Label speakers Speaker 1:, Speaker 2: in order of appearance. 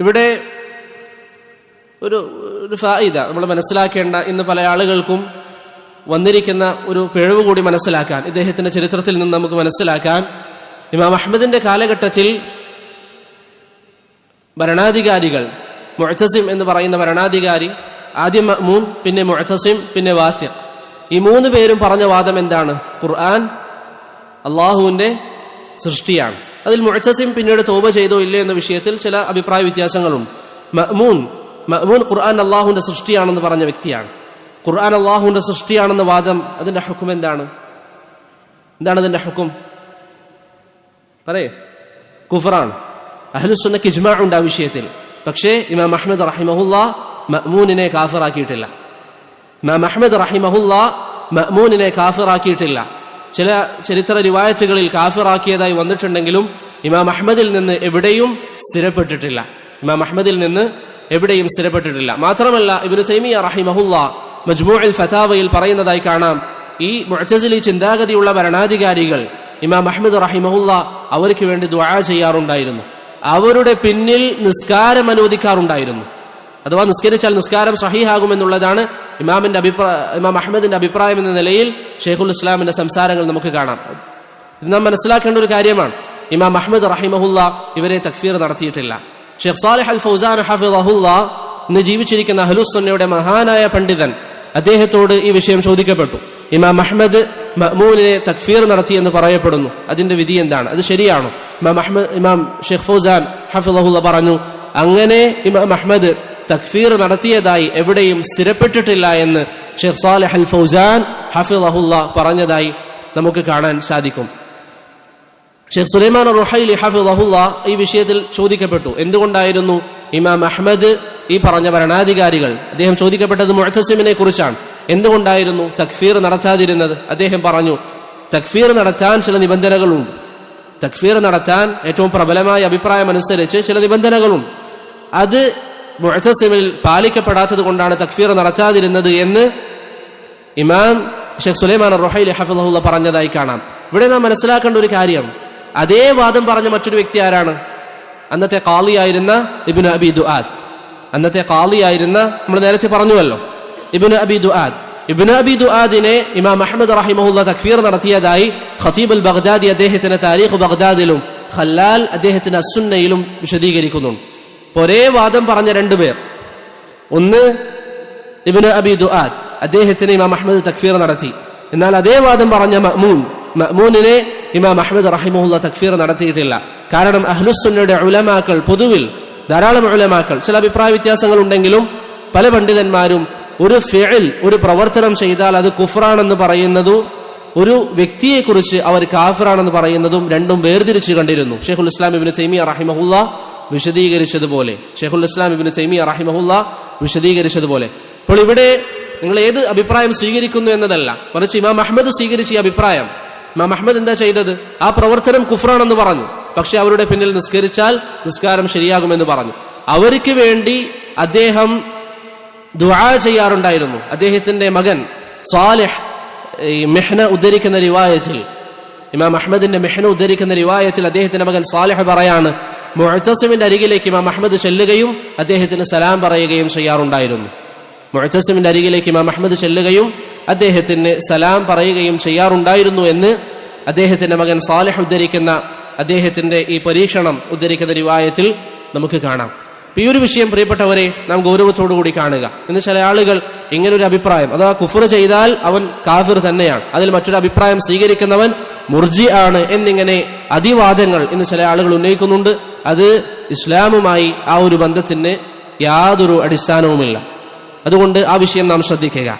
Speaker 1: ഇവിടെ ഒരു ഒരു ഫായിദ. നമ്മൾ മനസ്സിലാക്കേണ്ട ഇന്ന് പല ആളുകൾക്കും വന്നിരിക്കുന്ന ഒരു പിഴവ് കൂടി മനസ്സിലാക്കാൻ ഇദ്ദേഹത്തിന്റെ ചരിത്രത്തിൽ നിന്ന് നമുക്ക് മനസ്സിലാക്കാൻ ഇമാം അഹമ്മദിന്റെ കാലഘട്ടത്തിൽ ഭരണാധികാരികൾ മുഴത്തസിം എന്ന് പറയുന്ന ഭരണാധികാരി ആദ്യം മഅ്മൂൻ പിന്നെ മുഴത്തസിം പിന്നെ വാസ്യ ഈ മൂന്ന് പേരും പറഞ്ഞ വാദം എന്താണ്? ഖുർആൻ അള്ളാഹുവിന്റെ സൃഷ്ടിയാണ്. അതിൽ മുഴച്ചസിം പിന്നീട് തോപ ചെയ്തോ ഇല്ലേ എന്ന വിഷയത്തിൽ ചില അഭിപ്രായ വ്യത്യാസങ്ങളുണ്ട്. മഹ്മൂൻ മഹ്മൂൻ ഖുർആൻ അള്ളാഹുവിന്റെ സൃഷ്ടിയാണെന്ന് പറഞ്ഞ വ്യക്തിയാണ്. ഖുർആൻ അള്ളാഹുവിന്റെ സൃഷ്ടിയാണെന്ന വാദം അതിന്റെ ഹുക്കും എന്താണ്? എന്താണ് അതിന്റെ ഹുക്കും? പറയേ. കുഫറാണ്. അഹ്ലുസുന്നക്ക് ഇജ്മാ ഉണ്ട് ആ വിഷയത്തിൽ. പക്ഷേ ഇമാം അഹമ്മദ് റഹിമഹുല്ല മഹ്മൂനിനെ കാഫിറാക്കിയിട്ടില്ല. ഇമാം അഹമ്മദ് റഹിമഹുല്ല മഹ്മൂനിനെ കാഫിറാക്കിയിട്ടില്ല. ചില ചരിത്ര റിവായത്തുകളിൽ കാഫിറാക്കിയതായി വന്നിട്ടുണ്ടെങ്കിലും ഇമാം അഹമ്മദിൽ നിന്ന് എവിടെയും സ്ഥിരപ്പെട്ടിട്ടില്ല. ഇമാം അഹമ്മദിൽ നിന്ന് എവിടെയും സ്ഥിരപ്പെട്ടിട്ടില്ല. മാത്രമല്ല ഇബ്നു തൈമിയ റഹിമഹുല്ല മജ്മൂഅൽ ഫതാവയിൽ പറയുന്നതായി കാണാം ഈ മുഅ്തസിലി ചിന്താഗതിയുള്ള ഭരണാധികാരികൾ ഇമാം അഹമ്മദ് റഹിമഹുല്ല അവർക്ക് വേണ്ടി ദ്വാ ചെയ്യാറുണ്ടായിരുന്നു. അവരുടെ പിന്നിൽ നിസ്കാരം അനുവദിക്കാറുണ്ടായിരുന്നു. അഥവാ നിസ്കരിച്ചാൽ നിസ്കാരം സഹീഹാകുമെന്നുള്ളതാണ് ഇമാമിന്റെ അഭിപ്രായ ഇമാം അഹമ്മദിന്റെ അഭിപ്രായം എന്ന നിലയിൽ ഷെയ്ഖുൽ ഇസ്ലാമിന്റെ സംസാരങ്ങൾ നമുക്ക് കാണാം. ഇത് നാം മനസ്സിലാക്കേണ്ട ഒരു കാര്യമാണ്. ഇമാം അഹമ്മദ് റഹിമഹുല്ല ഇവരെ തക്ഫീർ നടത്തിയിട്ടില്ല. ഷെയ്ഖ് സാലിഹ് അൽ ഫൗസാൻ ഹഫിദഹുല്ല ഇന്ന് ജീവിച്ചിരിക്കുന്ന അഹ്ലുസുന്നയുടെ മഹാനായ പണ്ഡിതൻ അദ്ദേഹത്തോട് ഈ വിഷയം ചോദിക്കപ്പെട്ടു. ഇമാം അഹമ്മദ് മഹ്മൂലിനെ തക്ഫീർ നടത്തി എന്ന് പറയപ്പെടുന്നു. അതിന്റെ വിധി എന്താണ്? അത് ശരിയാണോ? ഇമാം അഹമ്മദ് ഇമാം ഷെയ്ഖ് ഫൗസാൻ ഹഫിദഹുല്ല പറഞ്ഞു അങ്ങനെ ഇമാം അഹമ്മദ് തക്ഫീർ നടത്തിയതായി എവിടെയും സ്ഥിരപ്പെട്ടിട്ടില്ല എന്ന് ഷെഖ് സാലഹ് അൽ ഫൗസാൻ ഹഫിറഹുല്ല പറഞ്ഞതായി നമുക്ക് കാണാൻ സാധിക്കും. ഷെഖ് സുലൈമാൻ റുഹൈലി ഹഫിറഹുല്ല ഈ വിഷയത്തിൽ ചോദിക്കപ്പെട്ടു. എന്തുകൊണ്ടായിരുന്നു ഇമാം അഹമ്മദ് ഈ പറഞ്ഞ ഭരണാധികാരികൾ അദ്ദേഹം ചോദിക്കപ്പെട്ടത് മുഴത്തസിമിനെ കുറിച്ചാണ്. എന്തുകൊണ്ടായിരുന്നു തക്ഫീർ നടത്താതിരുന്നത്? അദ്ദേഹം പറഞ്ഞു തക്ഫീർ നടത്താൻ ചില നിബന്ധനകളുണ്ട്. തക്ഫീർ നടത്താൻ ഏറ്റവും പ്രബലമായ അഭിപ്രായം അനുസരിച്ച് ചില നിബന്ധനകളുണ്ട്. അത് മുഴത്തസിമിൽ പാലിക്കപ്പെടാത്തത് കൊണ്ടാണ് തക്ഫീർ നടത്താതിരുന്നത് എന്ന് ഇമാം ഷെഖ് സുലൈമാൻ റൊഹൈലി ഹഫിദുല്ല പറഞ്ഞതായി കാണാം. ഇവിടെ നാം മനസ്സിലാക്കേണ്ട ഒരു കാര്യം. അതേ വാദം പറഞ്ഞ മറ്റൊരു വ്യക്തി ആരാണ്? അന്നത്തെ കാളിയായിരുന്ന ഇബിൻ അബി ദുആദ്. അന്നത്തെ കാളിയായിരുന്ന നമ്മൾ നേരത്തെ പറഞ്ഞുവല്ലോ ഇബിൻ അബി ദുആദ്. ഇബിൻ അബി ദുആദിനെ ഇമാം അഹമ്മദ് റഹിമഹുല്ല തക്ഫീർ നടത്തിയതായി ഖതീബ് അൽ ബഗ്ദാദി അദ്ദേഹത്തിന്റെ താരീഖ് ബഗ്ദാദിലും ഖല്ലാൽ അദ്ദേഹത്തിന്റെ അസുന്നയിലും വിശദീകരിക്കുന്നുണ്ട്. ഒരേ വാദം പറഞ്ഞ രണ്ടുപേർ ഒന്ന് ഇബിന് അബി ദുആദ്. അദ്ദേഹത്തിന് ഇമാം അഹമ്മദ് തക്ഫീർ നടത്തി. എന്നാൽ അതേ വാദം പറഞ്ഞ മഅമൂൻ. മഅമൂനിനെ ഇമാം അഹമ്മദ് റഹിമുല്ല തക്ഫീർ നടത്തിയിട്ടില്ല. കാരണം അഹ്ലുസുന്നയുടെ ഉലമാക്കൾ പൊതുവിൽ ധാരാളം ഉലമാക്കൾ ചില അഭിപ്രായ വ്യത്യാസങ്ങൾ ഉണ്ടെങ്കിലും പല പണ്ഡിതന്മാരും ഒരു ഫിഴിൽ ഒരു പ്രവർത്തനം ചെയ്താൽ അത് കുഫറാണെന്ന് പറയുന്നതും ഒരു വ്യക്തിയെക്കുറിച്ച് അവർ കാഫിറാണെന്ന് പറയുന്നതും രണ്ടും വേർതിരിച്ചു കണ്ടിരുന്നു. ഷെയ്ഖുൽ ഇസ്ലാം ഇബിന് തൈമിയ റഹിമഹുല്ല വിശദീകരിച്ചതുപോലെ. ഷെയ്ഖുൽ ഇസ്ലാം ഇബിന് തൈമിയ റഹിമഹുല്ല വിശദീകരിച്ചതുപോലെ. അപ്പോൾ ഇവിടെ നിങ്ങൾ ഏത് അഭിപ്രായം സ്വീകരിക്കുന്നു എന്നതല്ല. മറിച്ച് ഇമാം അഹമ്മദ് സ്വീകരിച്ച ഈ അഭിപ്രായം. ഇമാം അഹമ്മദ് എന്താ ചെയ്തത്? ആ പ്രവർത്തനം കുഫ്രാണെന്ന് പറഞ്ഞു. പക്ഷെ അവരുടെ പിന്നിൽ നിസ്കരിച്ചാൽ നിസ്കാരം ശരിയാകുമെന്ന് പറഞ്ഞു. അവർക്ക് വേണ്ടി അദ്ദേഹം ദുആ ചെയ്യാറുണ്ടായിരുന്നു. അദ്ദേഹത്തിന്റെ മകൻ സ്വാലിഹ് ഈ മെഹ്ന ഉദ്ധരിക്കുന്ന റിവായത്തിൽ ഇമാം അഹമ്മദിന്റെ മെഹ്ന ഉദ്ധരിക്കുന്ന റിവായത്തിൽ അദ്ദേഹത്തിന്റെ മകൻ സാലിഹ് പറയാണ് മുഴത്തസിമിന്റെ അരികിലേക്ക് ഇമാം അഹമ്മദ് ചെല്ലുകയും അദ്ദേഹത്തിന് സലാം പറയുകയും ചെയ്യാറുണ്ടായിരുന്നു. മുഴത്തസിമിന്റെ അരികിലേക്ക് ഇമാം അഹമ്മദ് ചെല്ലുകയും അദ്ദേഹത്തിന് സലാം പറയുകയും ചെയ്യാറുണ്ടായിരുന്നു എന്ന് അദ്ദേഹത്തിന്റെ മകൻ സാലഹ് ഉദ്ധരിക്കുന്ന അദ്ദേഹത്തിന്റെ ഈ പരീക്ഷണം ഉദ്ധരിക്കുന്ന രൂപായത്തിൽ നമുക്ക് കാണാം. ഈ ഒരു വിഷയം പ്രിയപ്പെട്ടവരെ നാം ഗൗരവത്തോടു കൂടി കാണുക. ഇന്ന് ചില ആളുകൾ ഇങ്ങനൊരു അഭിപ്രായം അഥവാ കുഫർ ചെയ്താൽ അവൻ കാഫിർ തന്നെയാണ്. അതിൽ മറ്റൊരു അഭിപ്രായം സ്വീകരിക്കുന്നവൻ മുർജി ആണ് എന്നിങ്ങനെ അതിവാദങ്ങൾ ഇന്ന് ചില ആളുകൾ ഉന്നയിക്കുന്നുണ്ട്. അത് ഇസ്ലാമുമായി ആ ഒരു ബന്ധത്തിന് യാതൊരു അടിസ്ഥാനവുമില്ല. അതുകൊണ്ട് ആ വിഷയം നാം ശ്രദ്ധിക്കുക.